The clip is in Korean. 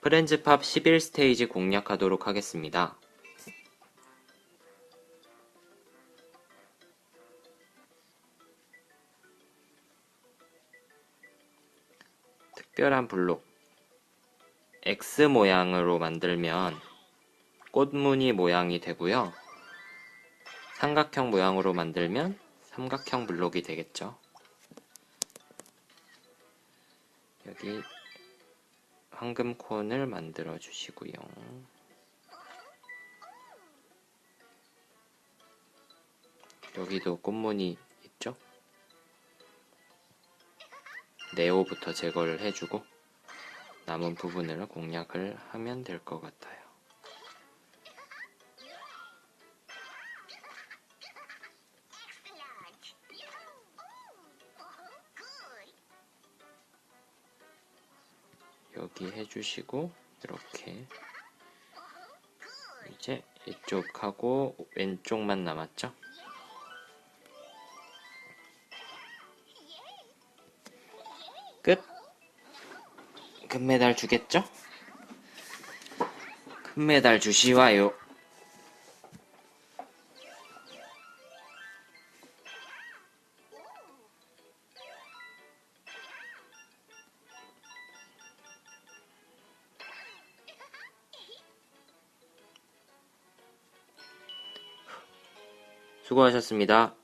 프렌즈팝 11스테이지 공략하도록 하겠습니다. 특별한 블록 X 모양으로 만들면 꽃무늬 모양이 되고요. 삼각형 모양으로 만들면 삼각형 블록이 되겠죠. 여기 황금 콘을 만들어 주시고요. 여기도 꽃무늬 있죠? 네오부터 제거를 해주고 남은 부분을 공략을 하면 될 것 같아요. 여기 해주시고 이렇게 이제 이쪽하고 왼쪽만 남았죠? 끝! 금메달 주겠죠? 금메달 주시와요. 수고하셨습니다.